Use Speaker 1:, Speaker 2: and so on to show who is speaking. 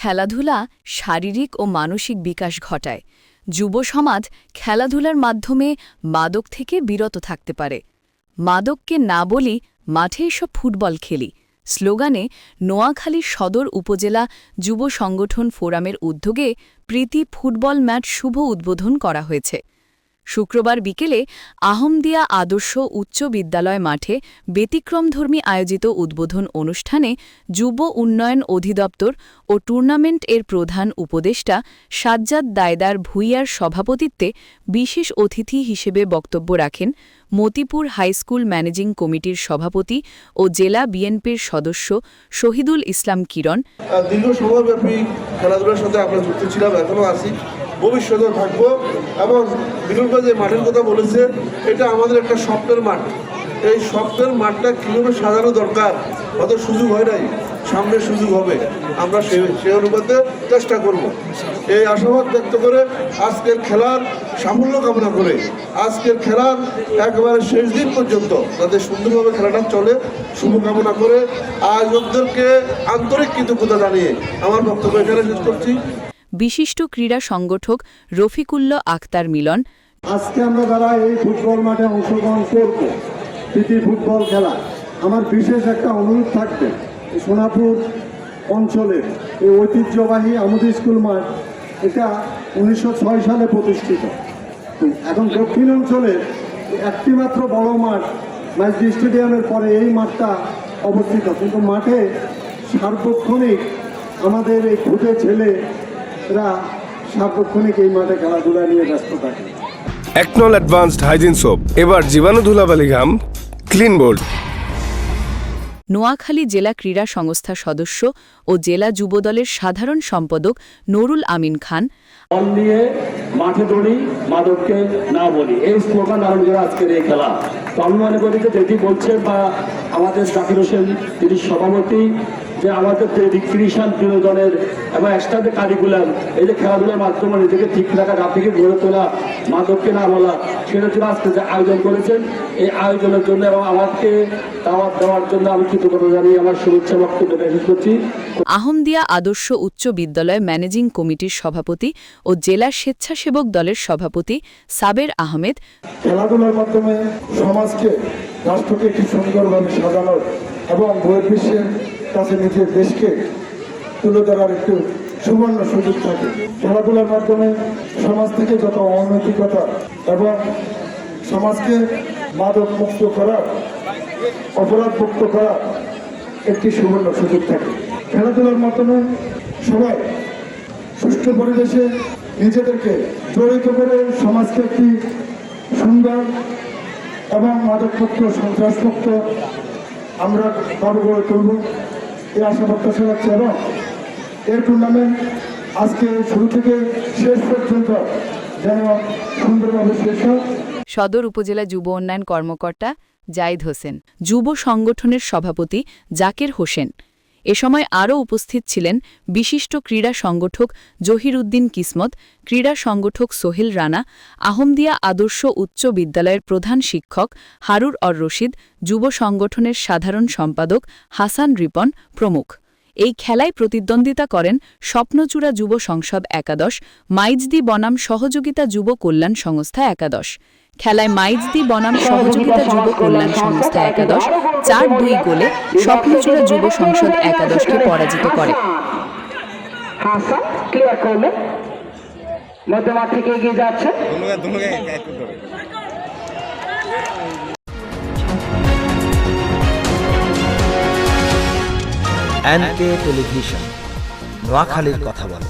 Speaker 1: খেলাধুলা শারীরিক ও মানসিক বিকাশ ঘটায়। যুব সমাজ খেলাধুলার মাধ্যমে মাদক থেকে বিরত থাকতে পারে। মাদককে না বলি মাঠে এসব ফুটবল খেলি। স্লোগানে, নোয়াখালী সদর উপজেলা যুব সংগঠন ফোরামের উদ্যোগে প্রীতি ফুটবল ম্যাচ শুভ উদ্বোধন করা হয়েছে। শুক্রবার বিকেলে আহমদিয়া আদর্শ উচ্চ বিদ্যালয় মাঠে ব্যতিক্রমধর্মী আয়োজিত উদ্বোধন অনুষ্ঠানে যুব উন্নয়ন অধিদপ্তর ও টুর্নামেন্ট এর প্রধান উপদেষ্টা সাজ্জাদ দায়দার ভুইয়ার সভাপতিত্বে বিশেষ অতিথি হিসেবে বক্তব্য রাখেন মতিপুর হাইস্কুল ম্যানেজিং কমিটির সভাপতি ও জেলা বিএনপির সদস্য শহীদুল ইসলাম কিরণ।
Speaker 2: দীর্ঘ সময়ব্যাপী খেলাধুলার সাথে আমরা যুক্ত ছিলাম এখনও আছি। ভবিষ্যতেও থাকব এবং বিনুর যে মাঠের কথা বলেছে, এটা আমাদের একটা স্বপ্নের মাঠ। এই স্বপ্নের মাঠটা কীভাবে সাজানো দরকার, অত সুযোগ হয় নাই। সামনে সুযোগ হবে। আমরা সে সে অনুপাতে চেষ্টা করব। এই আশাবাদ ব্যক্ত করে আজকের খেলার সাফল্য কামনা করে আজকের খেলার একেবারে শেষ দিন পর্যন্ত যাতে সুন্দরভাবে খেলাটা চলে, শুভকামনা করে আয়োজকদেরকে আন্তরিক কৃতজ্ঞতা জানিয়ে আমার বক্তব্য এখানে শেষ করছি।
Speaker 1: বিশিষ্ট ক্রীড়া সংগঠক রফিকুল্ল আক্তার মিলন।
Speaker 3: আজকে আমরা যারা এই ফুটবল মাঠে অংশগ্রহণ করব, প্রীতি ফুটবল খেলা, আমার বিশেষ একটা অনুরোধ থাকবে, সোনাপুর অঞ্চলের এই ঐতিহ্যবাহী আমুদি স্কুল মাঠ, এটা উনিশশো ছয় সালে প্রতিষ্ঠিত। এখন দক্ষিণ অঞ্চলে একটি মাত্র বড় মাঠ ম্যাচডি স্টেডিয়ামের পরে এই মাঠটা অবস্থিত। কিন্তু মাঠে সার্বক্ষণিক আমাদের এই খুদে সার্বক্ষণিক এই মাঠে খেলাধুলা নিয়ে ব্যস্ত থাকে।
Speaker 4: একনল অ্যাডভান্সড হাইজিন সোপ এবার জীবাণু ধুলাবালি ঘাম ক্লিন বোল্ড
Speaker 1: নোয়াখালী জেলা ক্রীড়া সংস্থা সদস্য ও জেলা যুবদলের সাধারণ সম্পাদক নুরুল আমিন খান।
Speaker 5: বল নিয়ে মাঠে দৌড়ি মাদককে না বলি। এই স্লোগান ধারণ করে আজকের এই খেলা। তো আমি মনে করি যে যেটি বলছে বা আমাদের জাকির হোসেন তিনি সভাপতি। যে আমাদের যে রিক্রিয়েশন বিনোদনের এবং এক্সট্রা যে কারিকুলাম এই যে খেলাধুলার মাধ্যমে নিজেকে ঠিক রাখা গা থেকে গড়ে তোলা মাদককে না বলা সেটার জন্য আজকে যে আয়োজন করেছেন এই আয়োজনের জন্য এবং আমাকে দাওয়াত দেওয়ার জন্য আমি কৃতজ্ঞতা জানিয়ে আমার শুভেচ্ছা বক্তব্য শেষ করছি।
Speaker 1: আহমদিয়া আদর্শ উচ্চ বিদ্যালয় ম্যানেজিং কমিটির সভাপতি ও জেলা স্বেচ্ছাসেবক দলের সভাপতি সাবের আহমেদ।
Speaker 3: খেলাধুলার মাধ্যমে সমাজকে রাষ্ট্রকে একটি সুন্দরভাবে সাজানোর এবং বহির্বিশ্বের কাছে নিজের দেশকে তুলে ধরার একটু সুবর্ণ সুযোগ থাকে। খেলাধুলার মাধ্যমে সমাজ থেকে যত অনৈতিকতা এবং সমাজকে মাদক মুক্ত করা, অপরাধ মুক্ত করা একটি সুবর্ণ সুযোগ থাকে। খেলাধুলার মাধ্যমে সবাই সুষ্ঠু পরিবেশে নিজেদেরকে জড়িত করে সমাজকে একটি সুন্দর এবং মাদকমুক্ত, সন্ত্রাসমুক্ত আমরা গড়ে তুলব। এই আশা প্রত্যাশা রাখছি এবং এই টুর্নামেন্ট আজকে শুরু থেকে শেষ পর্যন্ত যেন সুন্দরভাবে শেষ হয়।
Speaker 1: সদর উপজেলা যুব উন্নয়ন কর্মকর্তা জাইদ হোসেন, যুব সংগঠনের সভাপতি জাকের হোসেন এ সময় আরও উপস্থিত ছিলেন বিশিষ্ট ক্রীড়া সংগঠক জহির উদ্দিন কিসমত, ক্রীড়া সংগঠক সোহেল রানা, আহমদিয়া আদর্শ উচ্চ বিদ্যালয়ের প্রধান শিক্ষক হারুর অর রশিদ, যুব সংগঠনের সাধারণ সম্পাদক হাসান রিপন প্রমুখ। এই খেলায় প্রতিদ্বন্দ্বিতা করেন স্বপ্নচূড়া যুব সংসদ একাদশ মাইজদি বনাম সহযোগিতা যুব কল্যাণ সংস্থা একাদশ। খেলায় মাইজদি বনাম সহযোগিতা যুব কল্যাণ সংস্থা একাদশ চার দুই গোলে স্বপ্নচূড়া যুব সংসদ একাদশকে পরাজিত করে।
Speaker 6: ক্লিয়ার করলেন। মধ্যমাঠ থেকে এগিয়ে যাচ্ছে।
Speaker 7: NK television. নোয়াখালীর কথা বলে।